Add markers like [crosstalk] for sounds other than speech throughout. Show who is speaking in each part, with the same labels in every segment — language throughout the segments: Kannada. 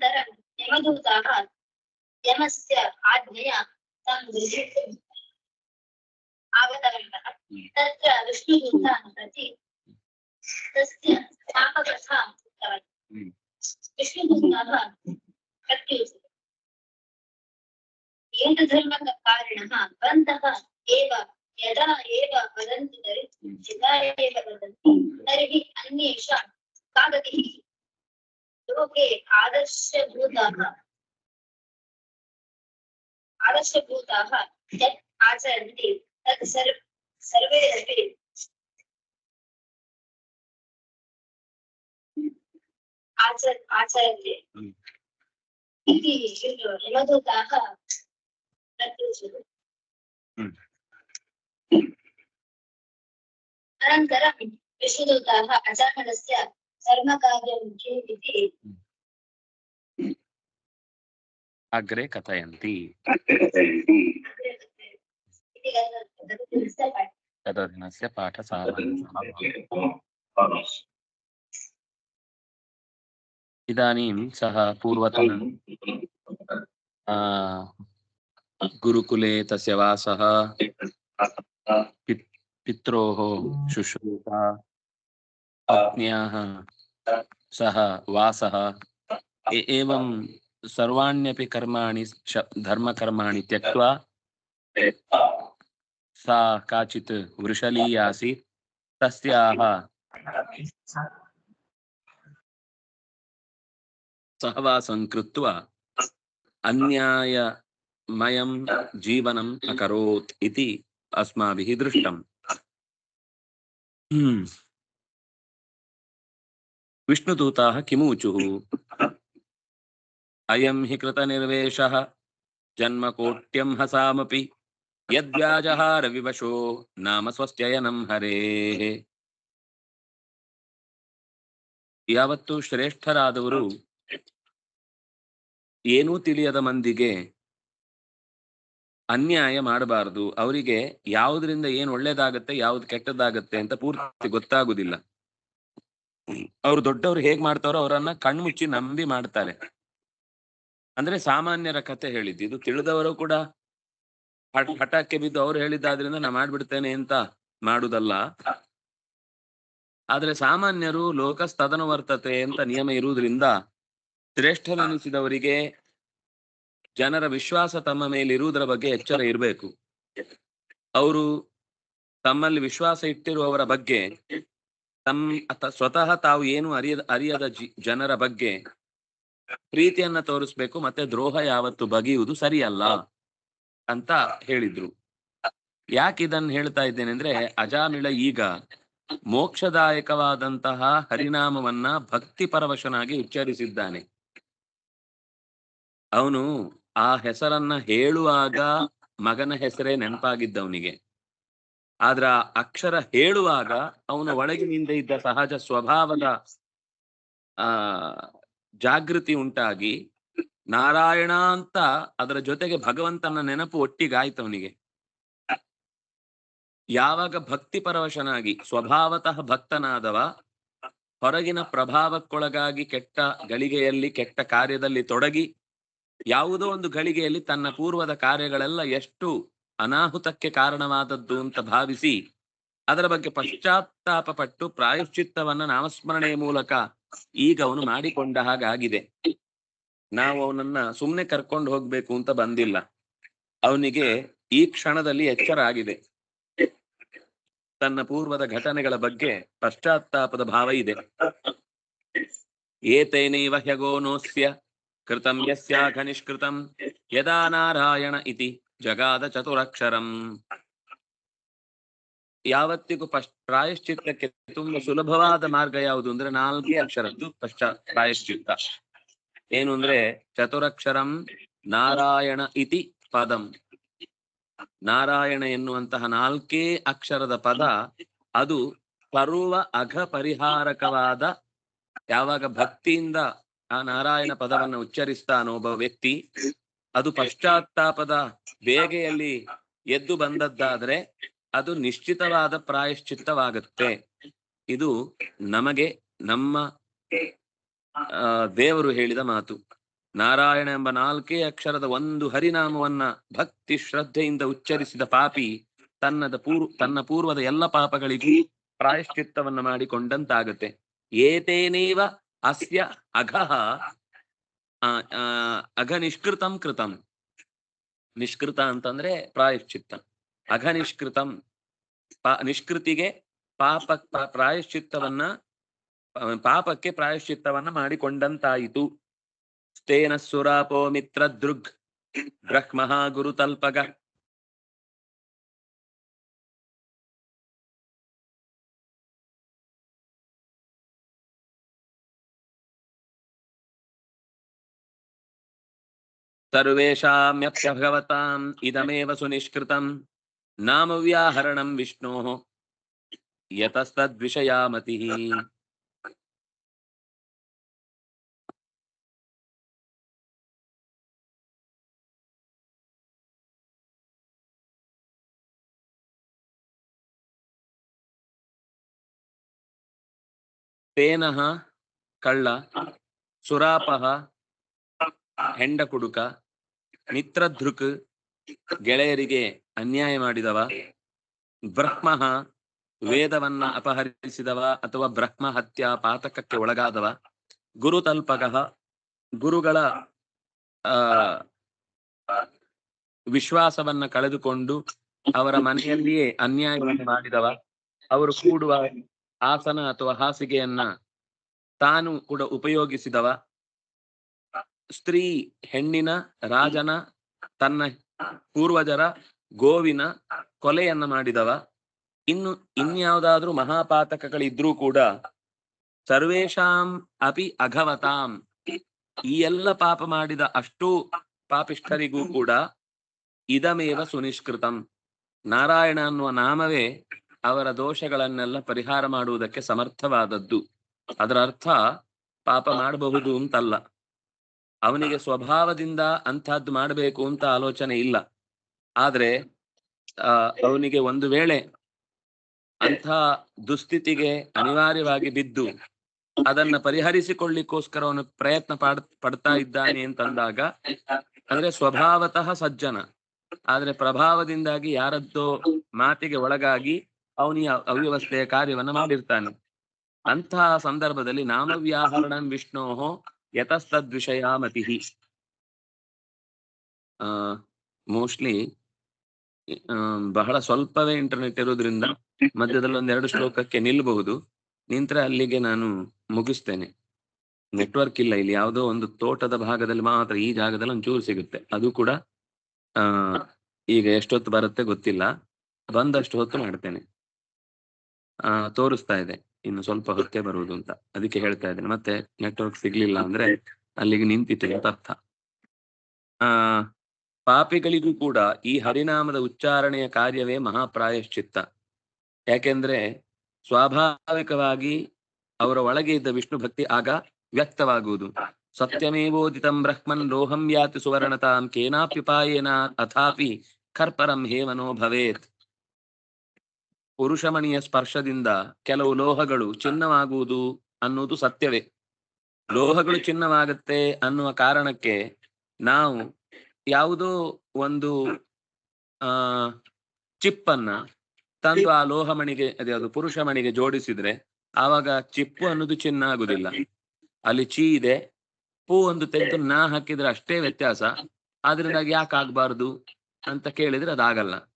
Speaker 1: अनन्तरं यमदूताः यमस्य आज्ञया तं आगतवन्तः तत्र विष्णुदूतान् प्रति तस्य शापकथां उक्तवन्तः। विष्णुदूताः प्रत्युत एतधर्मकारिणः भवन्तः एव यदा एव वदन्ति तर्हि यदा एव वदन्ति तर्हि अन्येषां का गतिः लोके आदर्शभूताः आदर्शभूताः यत् आचरन्ति तत् सर्व सर्वे अपि आचर आचरन्ति
Speaker 2: हम्म।
Speaker 1: इति यमदूताः
Speaker 2: हम्म।
Speaker 1: अनन्तरं विष्णुदूताः अजामिलस्य धर्मकार्यं
Speaker 2: अग्रे कथयन्ति। तददिनस्य पाठसारांशः इदानीं सः पूर्वतन गुरुकुले तस्य वासः पित्रोः शुश्रूषा पत्न्याः सह वासः एवं सर्वाण्यपि कर्माणि धर्मकर्माणि त्यक्त्वा सा काचित् वृषली आसीत्, तस्याः सहवासं कृत्वा अन्यायमयं जीवनम् अकरोत् इति अस्माभिः दृष्टम्। ವಿಷ್ಣುದೂತಾ ಕಿಮೂಚು. ಅಯಂ ಹಿ ಕೃತನಿರ್ವೇಶ ಜನ್ಮಕೋಟ್ಯಂ ಹಸಾಮಪಿ. ಯದ್ವ್ಯಾಜಹಾರ ವಿವಶೋ. ನಾಮ ಸ್ವಸ್ತ್ಯಯನಂ ಹರೇ. ಯಾವತ್ತು ಶ್ರೇಷ್ಠರಾದವರು ಏನೂ ತಿಳಿಯದ ಮಂದಿಗೆ ಅನ್ಯಾಯ ಮಾಡಬಾರದು. ಅವರಿಗೆ ಯಾವುದರಿಂದ ಏನು ಒಳ್ಳೇದಾಗತ್ತೆ, ಯಾವ್ದು ಕೆಟ್ಟದಾಗತ್ತೆ ಅಂತ ಪೂರ್ತಿ ಗೊತ್ತಾಗುದಿಲ್ಲ. ಅವ್ರು ದೊಡ್ಡವ್ರು ಹೇಗ್ ಮಾಡ್ತಾರೋ ಅವರನ್ನ ಕಣ್ಮುಚ್ಚಿ ನಂಬಿ ಮಾಡ್ತಾರೆ. ಅಂದ್ರೆ ಸಾಮಾನ್ಯರ ಕತೆ ಹೇಳಿದ್ದು. ಇದು ತಿಳಿದವರು ಕೂಡ ಹಠ- ಹಠಕ್ಕೆ ಬಿದ್ದು ಅವ್ರು ಹೇಳಿದ್ದಾದ್ರಿಂದ ನಾ ಮಾಡ್ಬಿಡ್ತೇನೆ ಅಂತ ಮಾಡುದಲ್ಲ. ಆದ್ರೆ ಸಾಮಾನ್ಯರು ಲೋಕಸ್ತದನು ವರ್ತತೆ ಅಂತ ನಿಯಮ ಇರುವುದರಿಂದ ಶ್ರೇಷ್ಠನೆನಿಸಿದವರಿಗೆ ಜನರ ವಿಶ್ವಾಸ ತಮ್ಮ ಮೇಲೆ ಇರುವುದರ ಬಗ್ಗೆ ಎಚ್ಚರ ಇರಬೇಕು. ಅವರು ತಮ್ಮಲ್ಲಿ ವಿಶ್ವಾಸ ಇಟ್ಟಿರುವವರ ಬಗ್ಗೆ ತಮ್ ಸ್ವತಃ ತಾವು ಏನು ಅರಿಯದ ಅರಿಯದ ಜನರ ಬಗ್ಗೆ ಪ್ರೀತಿಯನ್ನ ತೋರಿಸ್ಬೇಕು ಮತ್ತೆ ದ್ರೋಹ ಯಾವತ್ತು ಬಗೆಯುವುದು ಸರಿಯಲ್ಲ ಅಂತ ಹೇಳಿದ್ರು. ಯಾಕೆ ಇದನ್ನ ಹೇಳ್ತಾ ಇದ್ದೇನೆ ಅಂದ್ರೆ ಅಜಾಮಿಳ ಈಗ ಮೋಕ್ಷದಾಯಕವಾದಂತಹ ಹರಿನಾಮವನ್ನ ಭಕ್ತಿ ಪರವಶನಾಗಿ ಉಚ್ಚರಿಸಿದ್ದಾನೆ. ಅವನು ಆ ಹೆಸರನ್ನ ಹೇಳುವಾಗ ಮಗನ ಹೆಸರೇ ನೆನಪಾಗಿದ್ದವನಿಗೆ. ಆದ್ರ ಅಕ್ಷರ ಹೇಳುವಾಗ ಅವನ ಒಳಗಿನಿಂದ ಇದ್ದ ಸಹಜ ಸ್ವಭಾವದ, ಆ, ಜಾಗೃತಿ ಉಂಟಾಗಿ ನಾರಾಯಣ ಅಂತ ಅದರ ಜೊತೆಗೆ ಭಗವಂತನ ನೆನಪು ಒಟ್ಟಿಗಾಯ್ತು ಅವನಿಗೆ. ಯಾವಾಗ ಭಕ್ತಿ ಪರವಶನಾಗಿ ಸ್ವಭಾವತಃ ಭಕ್ತನಾದವ, ಹೊರಗಿನ ಪ್ರಭಾವಕ್ಕೊಳಗಾಗಿ ಕೆಟ್ಟ ಗಳಿಗೆಯಲ್ಲಿ, ಕೆಟ್ಟ ಕಾರ್ಯದಲ್ಲಿ ತೊಡಗಿ, ಯಾವುದೋ ಒಂದು ಗಳಿಗೆಯಲ್ಲಿ ತನ್ನ ಪೂರ್ವದ ಕಾರ್ಯಗಳೆಲ್ಲ ಎಷ್ಟು ಅನಾಹುತಕ್ಕೆ ಕಾರಣವಾದದ್ದು ಅಂತ ಭಾವಿಸಿ ಅದರ ಬಗ್ಗೆ ಪಶ್ಚಾತ್ತಾಪ ಪಟ್ಟು ಪ್ರಾಯಶ್ಚಿತ್ತವನ್ನ ನಾಮಸ್ಮರಣೆಯ ಮೂಲಕ ಈಗ ಅವನು ಮಾಡಿಕೊಂಡ ಹಾಗಾಗಿದೆ. ನಾವು ಅವನನ್ನ ಸುಮ್ಮನೆ ಕರ್ಕೊಂಡು ಹೋಗ್ಬೇಕು ಅಂತ ಬಂದಿಲ್ಲ. ಅವನಿಗೆ ಈ ಕ್ಷಣದಲ್ಲಿ ಎಚ್ಚರ ಆಗಿದೆ. ತನ್ನ ಪೂರ್ವದ ಘಟನೆಗಳ ಬಗ್ಗೆ ಪಶ್ಚಾತ್ತಾಪದ ಭಾವ ಇದೆ. ಏತೇನೈವ ಹ್ಯಗೋನೋಸ್ಯ ಕೃತಂ ಯಸ್ಯಾಘ ನಿಷ್ಕೃತಂ ಯದಾ ನಾರಾಯಣ ಇತಿ. ಜಗಾದ ಚತುರಕ್ಷರಂ ಯಾವತ್ತಿಗೂ ಪ್ರಾಯಶ್ಚಿತ್ತಕ್ಕೆ ತುಂಬಾ ಸುಲಭವಾದ ಮಾರ್ಗ ಯಾವುದು ಅಂದ್ರೆ ನಾಲ್ಕೇ ಅಕ್ಷರದ್ದು ಪಶ್ಚಾ, ಪ್ರಾಯಶ್ಚಿತ್ತ. ಏನು ಅಂದ್ರೆ ಚತುರಕ್ಷರಂ ನಾರಾಯಣ ಇತಿ ಪದಂ. ನಾರಾಯಣ ಎನ್ನುವಂತಹ ನಾಲ್ಕೇ ಅಕ್ಷರದ ಪದ ಅದು ಸರ್ವ ಅಘ ಪರಿಹಾರಕವಾದ ಯಾವಾಗ ಭಕ್ತಿಯಿಂದ ಆ ನಾರಾಯಣ ಪದವನ್ನು ಉಚ್ಚರಿಸ್ತಾನೋ ಒಬ್ಬ ವ್ಯಕ್ತಿ ಅದು ಪಶ್ಚಾತ್ತಾಪದ ಬೇಗೆಯಲ್ಲಿ ಎದ್ದು ಬಂದದ್ದಾದ್ರೆ ಅದು ನಿಶ್ಚಿತವಾದ ಪ್ರಾಯಶ್ಚಿತ್ತವಾಗುತ್ತೆ. ಇದು ನಮಗೆ ನಮ್ಮ ದೇವರು ಹೇಳಿದ ಮಾತು. ನಾರಾಯಣ ಎಂಬ ನಾಲ್ಕೇ ಅಕ್ಷರದ ಒಂದು ಹರಿನಾಮವನ್ನ ಭಕ್ತಿ ಶ್ರದ್ಧೆಯಿಂದ ಉಚ್ಚರಿಸಿದ ಪಾಪಿ ತನ್ನದ ಪೂರ್ವ ತನ್ನ ಪೂರ್ವದ ಎಲ್ಲ ಪಾಪಗಳಿಗೂ ಪ್ರಾಯಶ್ಚಿತ್ತವನ್ನ ಮಾಡಿಕೊಂಡಂತಾಗುತ್ತೆ. ಏತೇನೇವ ಅಸ್ಯ ಅಘಃ ಆ, ಆ, ಅಘ ನಿಷ್ಕೃತಂ ಕೃತಂ. ನಿಷ್ಕೃತ ಅಂತಂದ್ರೆ ಪ್ರಾಯಶ್ಚಿತ್ತ. ಅಘ ನಿಷ್ಕೃತಂ ಪಾ, ನಿಷ್ಕೃತಿಗೆ ಪಾಪ ಪ್ರಾಯಶ್ಚಿತ್ತವನ್ನ ಪಾಪಕ್ಕೆ ಪ್ರಾಯಶ್ಚಿತ್ತವನ್ನ ಮಾಡಿಕೊಂಡಂತಾಯಿತು. ತೇನ ಸುರಾಪೋ ಮಿತ್ರ ದೃಗ್ ಬ್ರಹ್ಮ ಗುರುತಲ್ಪಗ. सर्वेषाम्यप्यभगवताम् इदमेव सुनिष्कृतम्। नाम व्याहरणं विष्णोः। यतस्तद्विषयामतिः। तेनः कळ सुरापः ಹೆಂಡ ಕುಡುಕ, ಮಿತ್ರಧೃಕ್ ಗೆಳೆಯರಿಗೆ ಅನ್ಯಾಯ ಮಾಡಿದವ ಬ್ರಹ್ಮ ವೇದವನ್ನ ಅಪಹರಿಸಿದವ ಅಥವಾ ಬ್ರಹ್ಮ ಹತ್ಯಾ ಪಾತಕಕ್ಕೆ ಒಳಗಾದವ, ಗುರುತಲ್ಪಗಃ ಗುರುಗಳ, ಆ, ವಿಶ್ವಾಸವನ್ನ ಕಳೆದುಕೊಂಡು ಅವರ ಮನೆಯಲ್ಲಿಯೇ ಅನ್ಯಾಯವನ್ನು ಮಾಡಿದವ, ಅವರು ಕೂಡುವ ಆಸನ ಅಥವಾ ಹಾಸಿಗೆಯನ್ನ ತಾನು ಕೂಡ ಉಪಯೋಗಿಸಿದವ ಸ್ತ್ರೀ ಹೆಣ್ಣಿನ ರಾಜನ ತನ್ನ ಪೂರ್ವಜರ ಗೋವಿನ ಕೊಲೆಯನ್ನ ಮಾಡಿದವ. ಇನ್ನು ಇನ್ಯಾವುದಾದ್ರೂ ಮಹಾಪಾತಕಗಳಿದ್ರೂ ಕೂಡ ಸರ್ವೇಷಾಂ ಅಪಿ ಅಘವತಾಂ. ಈ ಎಲ್ಲ ಪಾಪ ಮಾಡಿದ ಅಷ್ಟು ಪಾಪಿಷ್ಠರಿಗೂ ಕೂಡ ಇದಮೇವ ಸುನಿಷ್ಕೃತಂ. ನಾರಾಯಣ ಅನ್ನುವ ನಾಮವೇ ಅವರ ದೋಷಗಳನ್ನೆಲ್ಲ ಪರಿಹಾರ ಮಾಡುವುದಕ್ಕೆ ಸಮರ್ಥವಾದದ್ದು. ಅದರ ಅರ್ಥ ಪಾಪ ಮಾಡಬಹುದು ಅಂತಲ್ಲ. ಅವನಿಗೆ ಸ್ವಭಾವದಿಂದ ಅಂಥದ್ದು ಮಾಡಬೇಕು ಅಂತ ಆಲೋಚನೆ ಇಲ್ಲ. ಆದ್ರೆ ಅವನಿಗೆ ಒಂದು ವೇಳೆ ಅಂಥ ದುಸ್ಥಿತಿಗೆ ಅನಿವಾರ್ಯವಾಗಿ ಬಿದ್ದು ಅದನ್ನ ಪರಿಹರಿಸಿಕೊಳ್ಳಿಕ್ಕೋಸ್ಕರ ಅವನು ಪ್ರಯತ್ನ ಪಡ್, ಪಡ್ತಾ ಇದ್ದಾನೆ ಅಂತಂದಾಗ, ಅಂದ್ರೆ ಸ್ವಭಾವತಃ ಸಜ್ಜನ. ಆದ್ರೆ ಪ್ರಭಾವದಿಂದಾಗಿ ಯಾರದ್ದೋ ಮಾತಿಗೆ ಒಳಗಾಗಿ ಅವನಿ ಅವ್ಯವಸ್ಥೆಯ ಕಾರ್ಯವನ್ನ ಮಾಡಿರ್ತಾನೆ. ಅಂತಹ ಸಂದರ್ಭದಲ್ಲಿ ನಾಮವ್ಯಾಹರಣ ವಿಷ್ಣೋ ಯತಸ್ತದ್ವಿಷಯ ಮತಿ ಮೋಸ್ಟ್ಲಿ ಬಹಳ ಸ್ವಲ್ಪವೇ ಇಂಟರ್ನೆಟ್ ಇರೋದ್ರಿಂದ ಮಧ್ಯದಲ್ಲಿ ಒಂದೆರಡು ಶ್ಲೋಕಕ್ಕೆ ನಿಲ್ಲಬಹುದು ನಿಂತ್ರೆ ಅಲ್ಲಿಗೆ ನಾನು ಮುಗಿಸ್ತೇನೆ. ನೆಟ್ವರ್ಕ್ ಇಲ್ಲ, ಇಲ್ಲಿ ಯಾವುದೋ ಒಂದು ತೋಟದ ಭಾಗದಲ್ಲಿ ಮಾತ್ರ ಈ ಜಾಗದಲ್ಲಿ ಒಂಚೂರು ಸಿಗುತ್ತೆ. ಅದು ಕೂಡ ಆ ಈಗ ಎಷ್ಟೊತ್ತು ಬರುತ್ತೆ ಗೊತ್ತಿಲ್ಲ. ಬಂದಷ್ಟು ಹೊತ್ತು ಮಾಡ್ತೇನೆ. ಆ ತೋರಿಸ್ತಾ ಇದೆ. ಇನ್ನು ಸ್ವಲ್ಪ ಹೊತ್ತೇ ಬರುವುದು ಅಂತ. ಅದಕ್ಕೆ ಹೇಳ್ತಾ ಇದ್ದೇನೆ. ಮತ್ತೆ ನೆಟ್ವರ್ಕ್ ಸಿಗ್ಲಿಲ್ಲ ಅಂದ್ರೆ ಅಲ್ಲಿಗೆ ನಿಂತಿತ್ತು ಅಂತ ಅರ್ಥ ಆ ಪಾಪಿಗಳಿಗೂ ಕೂಡ ಈ ಹರಿನಾಮದ ಉಚ್ಚಾರಣೆಯ ಕಾರ್ಯವೇ ಮಹಾಪ್ರಾಯಶ್ಚಿತ್ತ. ಯಾಕೆಂದ್ರೆ ಸ್ವಾಭಾವಿಕವಾಗಿ ಅವರ ಒಳಗೆ ಇದ್ದ ವಿಷ್ಣು ಭಕ್ತಿ ಆಗ ವ್ಯಕ್ತವಾಗುವುದು. ಸತ್ಯಮೇವೋದಿತಂ ಬ್ರಹ್ಮನ್ ಲೋಹಂ ಯಾತಿ ಸುವರ್ಣತಾಂ ಕೇನಾಪ್ಯುಪಾಯೇನ ಅಥಾಪಿ ಕರ್ಪರಂ ಹೇವನೋ ಭವೇತ್. ಪುರುಷಮಣಿಯ ಸ್ಪರ್ಶದಿಂದ ಕೆಲವು ಲೋಹಗಳು ಚಿನ್ನವಾಗುವುದು ಅನ್ನುವುದು ಸತ್ಯವೇ. ಲೋಹಗಳು ಚಿನ್ನವಾಗುತ್ತೆ ಅನ್ನುವ ಕಾರಣಕ್ಕೆ ನಾವು ಯಾವುದೋ ಒಂದು ಆ ಚಿಪ್ಪನ್ನ ತಂದು ಆ ಲೋಹಮಣಿಗೆ ಅದೇ ಅದು ಪುರುಷ ಮಣಿಗೆ ಜೋಡಿಸಿದ್ರೆ ಆವಾಗ ಚಿಪ್ಪು ಅನ್ನೋದು ಚಿನ್ನ ಆಗುದಿಲ್ಲ. ಅಲ್ಲಿ ಚೀ ಇದೆ. ಪೂ ಒಂದು ತೆಗೆದು ನಾ ಹಾಕಿದ್ರೆ ಅಷ್ಟೇ ವ್ಯತ್ಯಾಸ. ಆದ್ರಿಂದಾಗಿ ಯಾಕೆ ಆಗ್ಬಾರ್ದು ಅಂತ ಕೇಳಿದ್ರೆ ಅದಾಗಲ್ಲ.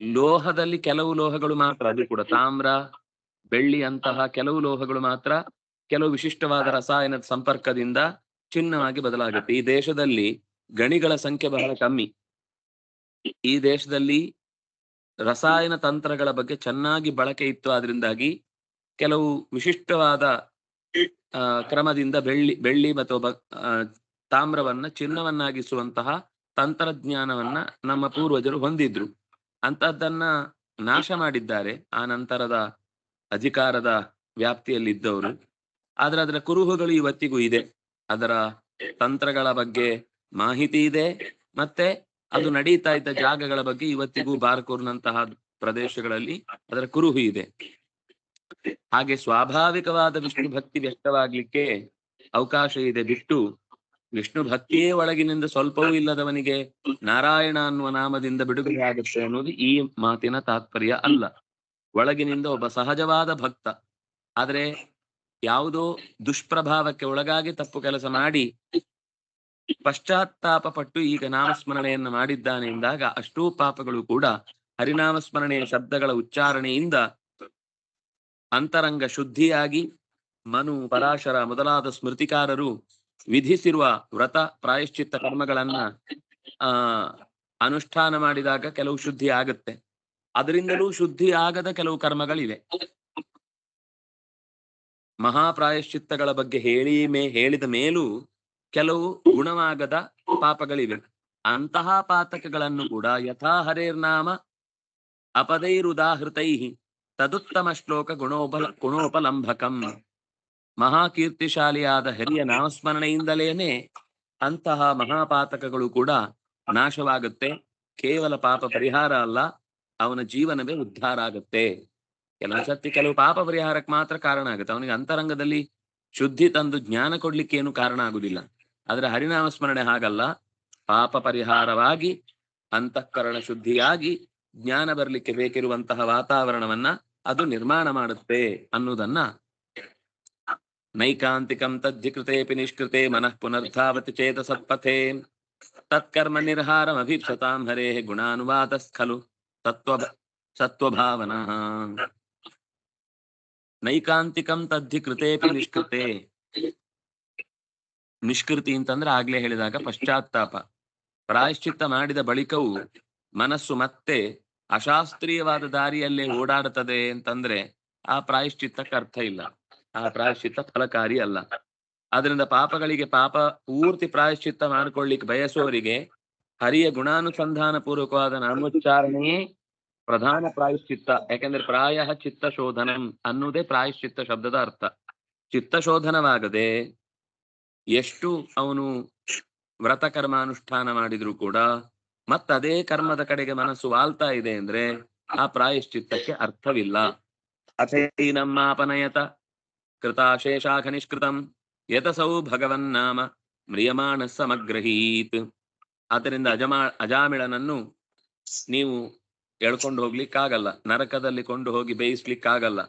Speaker 2: ಲೋಹದಲ್ಲಿ ಕೆಲವು ಲೋಹಗಳು ಮಾತ್ರ, ಅದು ಕೂಡ ತಾಮ್ರ, ಬೆಳ್ಳಿ ಅಂತಹ ಕೆಲವು ಲೋಹಗಳು ಮಾತ್ರ ಕೆಲವು ವಿಶಿಷ್ಟವಾದ ರಸಾಯನದ ಸಂಪರ್ಕದಿಂದ ಚಿನ್ನವಾಗಿ ಬದಲಾಗುತ್ತೆ. ಈ ದೇಶದಲ್ಲಿ ಗಣಿಗಳ ಸಂಖ್ಯೆ ಬಹಳ ಕಮ್ಮಿ. ಈ ದೇಶದಲ್ಲಿ ರಸಾಯನ ತಂತ್ರಗಳ ಬಗ್ಗೆ ಚೆನ್ನಾಗಿ ಬಳಕೆ ಇತ್ತು. ಆದ್ರಿಂದಾಗಿ ಕೆಲವು ವಿಶಿಷ್ಟವಾದ ಕ್ರಮದಿಂದ ಬೆಳ್ಳಿ ಬೆಳ್ಳಿ ಮತ್ತು ತಾಮ್ರವನ್ನ ಚಿನ್ನವನ್ನಾಗಿಸುವಂತಹ ತಂತ್ರಜ್ಞಾನವನ್ನ ನಮ್ಮ ಪೂರ್ವಜರು ಹೊಂದಿದ್ರು. ಅಂತದ್ದನ್ನ ನಾಶ ಮಾಡಿದ್ದಾರೆ ಆ ನಂತರದ ಅಧಿಕಾರದ ವ್ಯಾಪ್ತಿಯಲ್ಲಿದ್ದವರು. ಆದ್ರೆ ಅದರ ಕುರುಹುಗಳು ಇವತ್ತಿಗೂ ಇದೆ. ಅದರ ತಂತ್ರಗಳ ಬಗ್ಗೆ ಮಾಹಿತಿ ಇದೆ. ಮತ್ತೆ ಅದು ನಡೀತಾ ಇದ್ದ ಜಾಗಗಳ ಬಗ್ಗೆ ಇವತ್ತಿಗೂ ಬಾರ್ಕೂರ್ನಂತಹ ಪ್ರದೇಶಗಳಲ್ಲಿ ಅದರ ಕುರುಹು ಇದೆ. ಹಾಗೆ ಸ್ವಾಭಾವಿಕವಾದ ವಿಷ್ಣು ಭಕ್ತಿ ವ್ಯಕ್ತವಾಗ್ಲಿಕ್ಕೆ ಅವಕಾಶ ಇದೆ ಬಿಟ್ಟು ವಿಷ್ಣು ಭಕ್ತಿಯೇ ಒಳಗಿನಿಂದ ಸ್ವಲ್ಪವೂ ಇಲ್ಲದವನಿಗೆ ನಾರಾಯಣ ಅನ್ನುವ ನಾಮದಿಂದ ಬಿಡುಗಡೆ ಆಗುತ್ತೆ ಅನ್ನೋದು ಈ ಮಾತಿನ ತಾತ್ಪರ್ಯ ಅಲ್ಲ. ಒಳಗಿನಿಂದ ಒಬ್ಬ ಸಹಜವಾದ ಭಕ್ತ. ಆದ್ರೆ ಯಾವುದೋ ದುಷ್ಪ್ರಭಾವಕ್ಕೆ ಒಳಗಾಗಿ ತಪ್ಪು ಕೆಲಸ ಮಾಡಿ ಪಶ್ಚಾತ್ತಾಪ ಪಟ್ಟು ಈಗ ನಾಮಸ್ಮರಣೆಯನ್ನು ಮಾಡಿದ್ದಾನೆ ಎಂದಾಗ ಅಷ್ಟೂ ಪಾಪಗಳು ಕೂಡ ಹರಿನಾಮಸ್ಮರಣೆಯ ಶಬ್ದಗಳ ಉಚ್ಚಾರಣೆಯಿಂದ ಅಂತರಂಗ ಶುದ್ಧಿಯಾಗಿ ಮನು ಪರಾಶರ ಮೊದಲಾದ ಸ್ಮೃತಿಕಾರರು ವಿಧಿಸಿರುವ ವ್ರತ ಪ್ರಾಯಶ್ಚಿತ್ತ ಕರ್ಮಗಳನ್ನ, ಆ, ಅನುಷ್ಠಾನ ಮಾಡಿದಾಗ ಕೆಲವು ಶುದ್ಧಿ ಆಗುತ್ತೆ. ಅದರಿಂದಲೂ ಶುದ್ಧಿ ಆಗದ ಕೆಲವು ಕರ್ಮಗಳಿವೆ. ಮಹಾಪ್ರಾಯಶ್ಚಿತ್ತಗಳ ಬಗ್ಗೆ ಹೇಳಿ ಮೇ, ಹೇಳಿದ ಮೇಲೂ ಕೆಲವು ಗುಣವಾಗದ ಪಾಪಗಳಿವೆ. ಅಂತಹ ಪಾತಕಗಳನ್ನು ಕೂಡ ಯಥಾ ಹರೇರ್ನಾಮ ಅಪದೈರುದಾಹೃತೈ ತದುತ್ತಮ ಶ್ಲೋಕ ಗುಣೋಪಲ ಗುಣೋಪಲಂಬಕಂ. ಮಹಾಕೀರ್ತಿಶಾಲಿಯಾದ ಹರಿಯ ನಾಮಸ್ಮರಣೆಯಿಂದಲೇನೆ ಅಂತಹ ಮಹಾಪಾತಕಗಳು ಕೂಡ ನಾಶವಾಗುತ್ತೆ. ಕೇವಲ ಪಾಪ ಪರಿಹಾರ ಅಲ್ಲ, ಅವನ ಜೀವನವೇ ಉದ್ಧಾರ ಆಗುತ್ತೆ. ಕೆಲವು ಸತ್ತಿ ಕೆಲವು ಪಾಪ ಪರಿಹಾರಕ್ಕೆ ಮಾತ್ರ ಕಾರಣ ಆಗುತ್ತೆ. ಅವನಿಗೆ ಅಂತರಂಗದಲ್ಲಿ ಶುದ್ಧಿ ತಂದು ಜ್ಞಾನ ಕೊಡ್ಲಿಕ್ಕೆ ಏನು ಕಾರಣ ಆಗುದಿಲ್ಲ ಆದ್ರೆ ಹರಿನಾಮ ಸ್ಮರಣೆ ಹಾಗಲ್ಲ. ಪಾಪ ಪರಿಹಾರವಾಗಿ, ಅಂತಃಕರಣ ಶುದ್ಧಿಯಾಗಿ ಜ್ಞಾನ ಬರಲಿಕ್ಕೆ ಬೇಕಿರುವಂತಹ ವಾತಾವರಣವನ್ನ ಅದು ನಿರ್ಮಾಣ ಮಾಡುತ್ತೆ ಅನ್ನುವುದನ್ನ ನೈಕಾಂತಿಕಂ ತದ್ಧಿಕೃತೇಪಿ ನಿಷ್ಕೃತೆ ಮನಃ ಪುನರ್ಧಾವತಿ ಚೇತ ಸತ್ಪಥೇ ತತ್ಕರ್ಮ ನಿರ್ಹಾರಮಭೀಪ್ಸತಾಂ ಹರೇ ಗುಣಾನುವಾದಸ್ಖಲು ತತ್ವ ಸತ್ವಭಾವನ ನೈಕಾಂತಿಕಂ ತದ್ಧಿ ನಿಷ್ಕೃತೆ ನಿಷ್ಕೃತಿ ಅಂತಂದ್ರೆ ಆಗ್ಲೇ ಹೇಳಿದಾಗ ಪಶ್ಚಾತ್ತಾಪ। ಪ್ರಾಯಶ್ಚಿತ್ತ ಮಾಡಿದ ಬಳಿಕವೂ ಮನಸ್ಸು ಮತ್ತೆ ಅಶಾಸ್ತ್ರೀಯವಾದ ದಾರಿಯಲ್ಲೇ ಓಡಾಡುತ್ತದೆ ಅಂತಂದ್ರೆ ಆ ಪ್ರಾಯಶ್ಚಿತ್ತಕ್ಕೆ ಅರ್ಥ ಇಲ್ಲ. ಆ ಪ್ರಾಯಶ್ಚಿತ್ತ ಫಲಕಾರಿ ಅಲ್ಲ. ಅದರಿಂದ ಪಾಪಗಳಿಗೆ ಪಾಪ ಪೂರ್ತಿ ಪ್ರಾಯಶ್ಚಿತ್ತ ಮಾಡ್ಕೊಳ್ಳಿಕ್ಕೆ ಬಯಸುವವರಿಗೆ ಹರಿಯ ಗುಣಾನುಸಂಧಾನ ಪೂರ್ವಕವಾದ ನಾಮೋಚ್ಚಾರಣೆಯೇ ಪ್ರಧಾನ ಪ್ರಾಯಶ್ಚಿತ್ತ. ಯಾಕೆಂದ್ರೆ ಪ್ರಾಯ ಚಿತ್ತ ಶೋಧನಂ ಅನ್ನುವುದೇ ಪ್ರಾಯಶ್ಚಿತ್ತ ಶಬ್ದದ ಅರ್ಥ. ಚಿತ್ತ ಶೋಧನವಾಗದೆ ಎಷ್ಟು ಅವನು ವ್ರತ ಕರ್ಮಾನುಷ್ಠಾನ ಮಾಡಿದ್ರು ಕೂಡ ಮತ್ತ ಅದೇ ಕರ್ಮದ ಕಡೆಗೆ ಮನಸ್ಸು ವಾಲ್ತಾ ಇದೆ ಅಂದ್ರೆ ಆ ಪ್ರಾಯಶ್ಚಿತ್ತಕ್ಕೆ ಅರ್ಥವಿಲ್ಲ. ಅಥೈನಮ್ಮಾಪನಯತ ಕೃತಾಶೇಷಾಖ ನಿಷ್ಕೃತಂ ಯತಸೌ ಭಗವನ್ನಾಮ ಮ್ರಿಯಮಾಣ ಸಮಗ್ರಹೀತ್ ಆದ್ದರಿಂದ ಅಜಮಾ ಅಜಾಮಿಳನನ್ನು ನೀವು ಎಳ್ಕೊಂಡು ಹೋಗ್ಲಿಕ್ಕಾಗಲ್ಲ, ನರಕದಲ್ಲಿ ಕೊಂಡು ಹೋಗಿ ಬೇಯಿಸ್ಲಿಕ್ಕಾಗಲ್ಲ.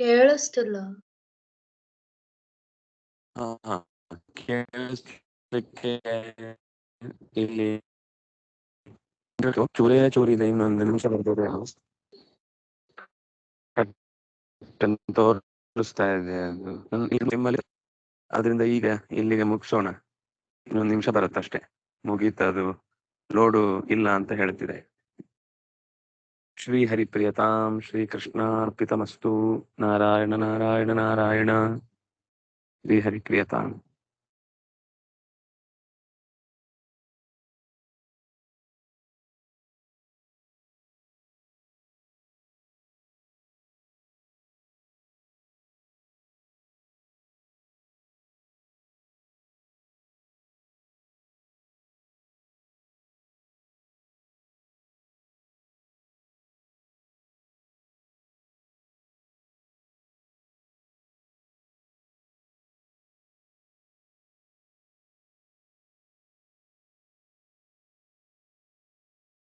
Speaker 3: ಕೇಳಿಸ್ತಿಲ್ಲ.
Speaker 2: ಕೇಳಿಸ್ಲಿಕ್ಕೆ ಇಲ್ಲಿ [laughs] ಚೂರೇ ಚೂರಿ ಇದೆ, ಇನ್ನೊಂದು ನಿಮಿಷ ಬರ್ತದೆ ತೋರಿಸ್ತಾ ಇದೆ ಅದು. ನಿಮ್ಮಲ್ಲಿ? ಅದರಿಂದ ಈಗ ಇಲ್ಲಿಗೆ ಮುಗಿಸೋಣ. ಇನ್ನೊಂದು ನಿಮಿಷ ಬರುತ್ತೆ ಅಷ್ಟೇ ಮುಗೀತು ಅದು ಲೋಡು ಇಲ್ಲ ಅಂತ ಹೇಳ್ತಿದೆ. ಕೃಷ್ಣಾರ್ಪಿತಮಸ್ತು ನಾರಾಯಣ ನಾರಾಯಣ ನಾರಾಯಣ ಶ್ರೀ ಹರಿಪ್ರಿಯತಾಂ